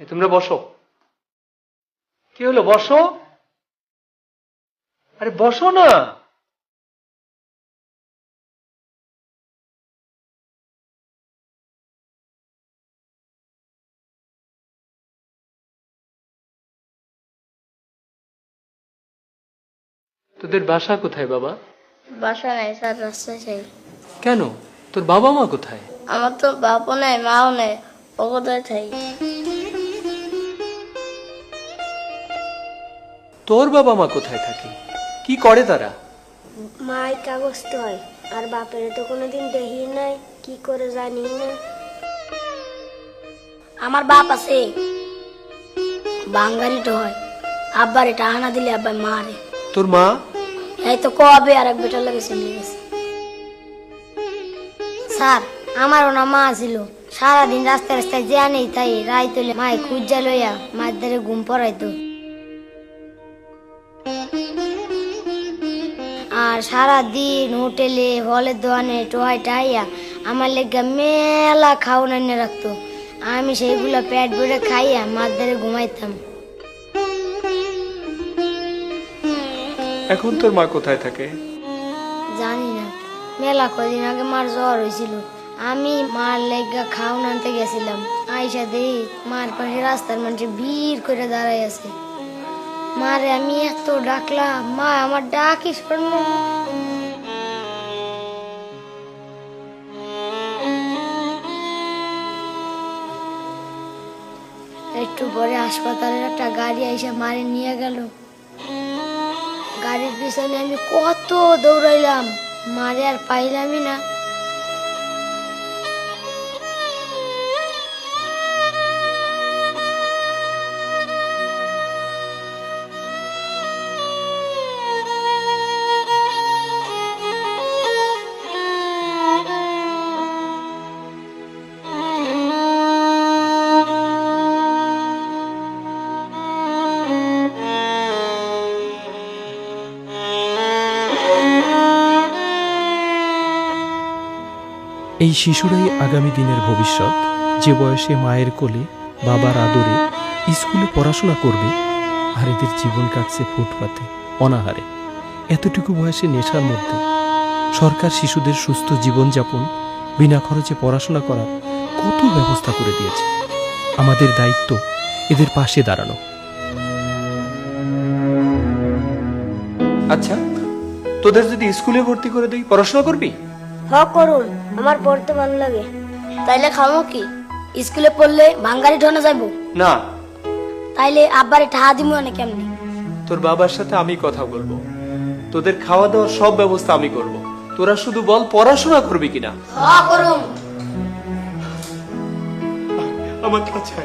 তোমরা বসো। কি হলো বসো? আরে বসো না। তোদের বাসা কোথায় বাবা? বাসা নাই স্যার রাস্তায় চাই কেন? তোর বাবা মা কোথায়? আমার তো বাপও নাই মাও নাই ও কোথায় থাই? তোর বাবা মা কোথায় থাকে? কি করে তারা? মাই কাগজ তো হয় আর বাপের তো কোনোদিন দেখি নাই কি করে জানি না। আমার বাপ আছে বাঙ্গারি তো হয় আব্বার এটা আনা দিলে আব্বার মারে। তোর মা? এই তো কবে আর এক বেটার লাগে চলে গেছে। স্যার আমারও না মা ছিল সারাদিন রাস্তায় রাস্তায় যে নেই তাই রাই তুলে মাই খুঁজা লইয়া মাছ ধরে ঘুম পড়াইতো। আর সারাদিন হোটেলে হলের দোকানে টোয়াই টাইয়া আমার লেগে মেলা খাওয়ান এনে রাখতো। আমি সেইগুলো পেট ভরে খাইয়া মাছ ধরে ঘুমাইতাম। এখন তোর মা কোথায় থাকে? জানি না। মেলা কদিন আগে মার জ্বর হয়েছিল। আমি মার লেগা খাওন আনতে গেছিলাম। আইসা দেই মার পাশে রাস্তার মানুষে ভিড় করে দাঁড়াই আছে। মারে আমি এত ডাকলাম। মা, আমার ডাকি শোনো একটু পরে হাসপাতালের একটা গাড়ি আইসা মারে নিয়ে গেল। গাড়ির পিছনে আমি কত দৌড়াইলাম। মারে আর পাইলামই না। এই শিশুরাই আগামী দিনের ভবিষ্যৎ, যে বয়সে মায়ের কোলে, বাবার আদরে স্কুলে পড়াশোনা করবে, আর এদের জীবন কাটছে ফুটপাতে, অনাহারে। এতটুকু বয়সে নেশার মধ্যে। সরকার শিশুদের সুস্থ জীবনযাপন, বিনা খরচে পড়াশোনা করার কত ব্যবস্থা করে দিয়েছে। আমাদের দায়িত্ব এদের পাশে দাঁড়ানো। আচ্ছা তোদের যদি স্কুলে ভর্তি করে দিই পড়াশোনা করবি? করুন আমার পড়তে ভালো লাগে। তাইলে খামো কি? স্কুলে পড়লে ভাঙ্গারি ঢনে যাইবো? না। তাইলে আব্বারে টাহা দিমু অনেক কেমনি? তোর বাবার সাথে আমি কথা বলব। তোদের খাওয়া দাওয়ার সব ব্যবস্থা আমি করব। তোরা শুধু বল পড়াশোনা করবি কিনা? করুন। আমার কাছে।